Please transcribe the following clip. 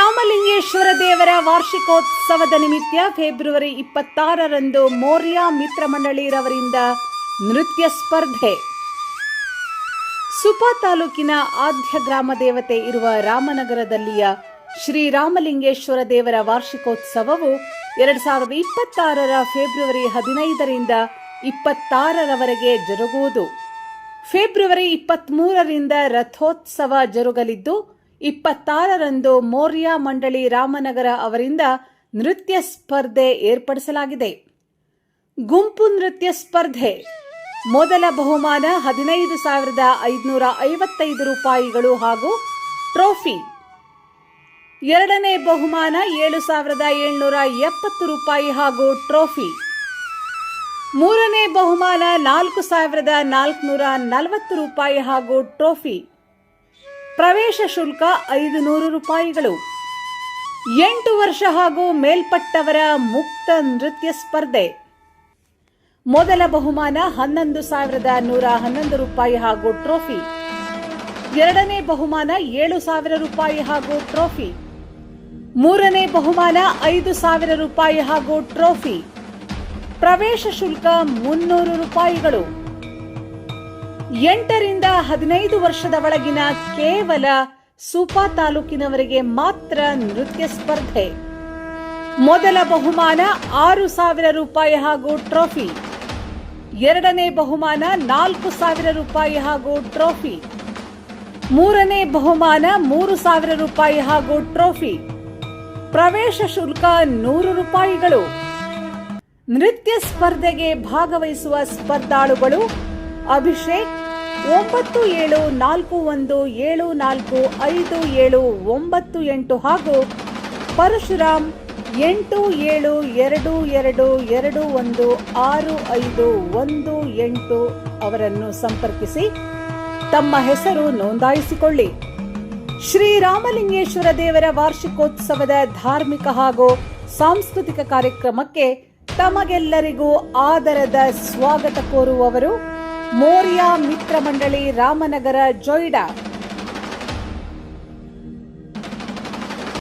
ಶ್ರೀರಾಮಲಿಂಗೇಶ್ವರ ದೇವರ ವಾರ್ಷಿಕೋತ್ಸವದ ನಿಮಿತ್ತ ಫೆಬ್ರವರಿ ಇಪ್ಪತ್ತಾರರಂದು ಮೌರ್ಯ ಮಿತ್ರ ಮಂಡಳಿರವರಿಂದ ನೃತ್ಯ ಸ್ಪರ್ಧೆ. ಸುಪಾ ತಾಲೂಕಿನ ಆದ್ಯ ಗ್ರಾಮ ದೇವತೆ ಇರುವ ರಾಮನಗರದಲ್ಲಿಯ ಶ್ರೀರಾಮಲಿಂಗೇಶ್ವರ ದೇವರ ವಾರ್ಷಿಕೋತ್ಸವವು ಎರಡ್ ಸಾವಿರದ ಇಪ್ಪತ್ತಾರರ ಫೆಬ್ರವರಿ ಹದಿನೈದರಿಂದ ಇಪ್ಪತ್ತಾರರವರೆಗೆ ಜರುಗುವುದು. ಫೆಬ್ರವರಿ ಇಪ್ಪತ್ಮೂರರಿಂದ ರಥೋತ್ಸವ ಜರುಗಲಿದ್ದು ಇಪ್ಪತ್ತಾರರಂದು ಮೌರ್ಯ ಮಂಡಳಿ ರಾಮನಗರ ಅವರಿಂದ ನೃತ್ಯ ಸ್ಪರ್ಧೆ ಏರ್ಪಡಿಸಲಾಗಿದೆ. ಗುಂಪು ನೃತ್ಯ ಸ್ಪರ್ಧೆ. ಮೊದಲ ಬಹುಮಾನ ಹದಿನೈದು ಸಾವಿರದ ಐದುನೂರ ಐವತ್ತೈದು ರೂಪಾಯಿಗಳು ಹಾಗೂ ಟ್ರೋಫಿ. ಎರಡನೇ ಬಹುಮಾನ ಏಳು ಸಾವಿರದ ಏಳ್ನೂರ ಎಪ್ಪತ್ತು ರೂಪಾಯಿ ಹಾಗೂ ಟ್ರೋಫಿ. ಮೂರನೇ ಬಹುಮಾನ ನಾಲ್ಕು ಸಾವಿರದ ನಾಲ್ಕುನೂರ ನಲವತ್ತು ರೂಪಾಯಿ ಹಾಗೂ ಟ್ರೋಫಿ. ಪ್ರವೇಶ ಶುಲ್ಕ ಐದು ನೂರು ರೂಪಾಯಿಗಳು. ಎಂಟು ವರ್ಷ ಹಾಗೂ ಮೇಲ್ಪಟ್ಟವರ ಮುಕ್ತ ನೃತ್ಯ ಸ್ಪರ್ಧೆ. ಮೊದಲ ಬಹುಮಾನ ಹನ್ನೊಂದು ಸಾವಿರದ ನೂರ ಹನ್ನೊಂದು ರೂಪಾಯಿ ಹಾಗೂ ಟ್ರೋಫಿ. ಎರಡನೇ ಬಹುಮಾನ ಏಳು ಸಾವಿರ ರೂಪಾಯಿ ಹಾಗೂ ಟ್ರೋಫಿ. ಮೂರನೇ ಬಹುಮಾನ ಐದು ಸಾವಿರ ರೂಪಾಯಿ ಹಾಗೂ ಟ್ರೋಫಿ. ಪ್ರವೇಶ ಶುಲ್ಕ ಮುನ್ನೂರು ರೂಪಾಯಿಗಳು. ಎಂಟರಿಂದ ಹದಿನೈದು ವರ್ಷದ ಒಳಗಿನ ಕೇವಲ ಸೂಪಾ ತಾಲೂಕಿನವರಿಗೆ ಮಾತ್ರ ನೃತ್ಯ ಸ್ಪರ್ಧೆ. ಮೊದಲ ಬಹುಮಾನ ಆರು ಸಾವಿರ ರೂಪಾಯಿ ಹಾಗೂ ಟ್ರೋಫಿ. ಎರಡನೇ ಬಹುಮಾನ ನಾಲ್ಕು ಸಾವಿರ ರೂಪಾಯಿ ಹಾಗೂ ಟ್ರೋಫಿ. ಮೂರನೇ ಬಹುಮಾನ ಮೂರು ಸಾವಿರ ರೂಪಾಯಿ ಹಾಗೂ ಟ್ರೋಫಿ. ಪ್ರವೇಶ ಶುಲ್ಕ ನೂರು ರೂಪಾಯಿಗಳು. ನೃತ್ಯ ಸ್ಪರ್ಧೆಗೆ ಭಾಗವಹಿಸುವ ಸ್ಪರ್ಧಾಳುಗಳು ಅಭಿಷೇಕ್ ಒಂಬತ್ತು ಏಳು ನಾಲ್ಕು ಒಂದು ಏಳು ನಾಲ್ಕು ಐದು ಏಳು ಒಂಬತ್ತು ಎಂಟು ಹಾಗೂ ಪರಶುರಾಮ್ ಎಂಟು ಏಳು ಎರಡು ಎರಡು ಎರಡು ಒಂದು ಆರು ಐದು ಒಂದು ಎಂಟು ಅವರನ್ನು ಸಂಪರ್ಕಿಸಿ ತಮ್ಮ ಹೆಸರು ನೋಂದಾಯಿಸಿಕೊಳ್ಳಿ. ಶ್ರೀರಾಮಲಿಂಗೇಶ್ವರ ದೇವರ ವಾರ್ಷಿಕೋತ್ಸವದ ಧಾರ್ಮಿಕ ಹಾಗೂ ಸಾಂಸ್ಕೃತಿಕ ಕಾರ್ಯಕ್ರಮಕ್ಕೆ ತಮಗೆಲ್ಲರಿಗೂ ಆದರದ ಸ್ವಾಗತ ಕೋರುವವರು ಮೋರ್ಯಾ ಮಿತ್ರ ಮಂಡಳಿ ರಾಮನಗರ ಜೊಯ್ಡಾ.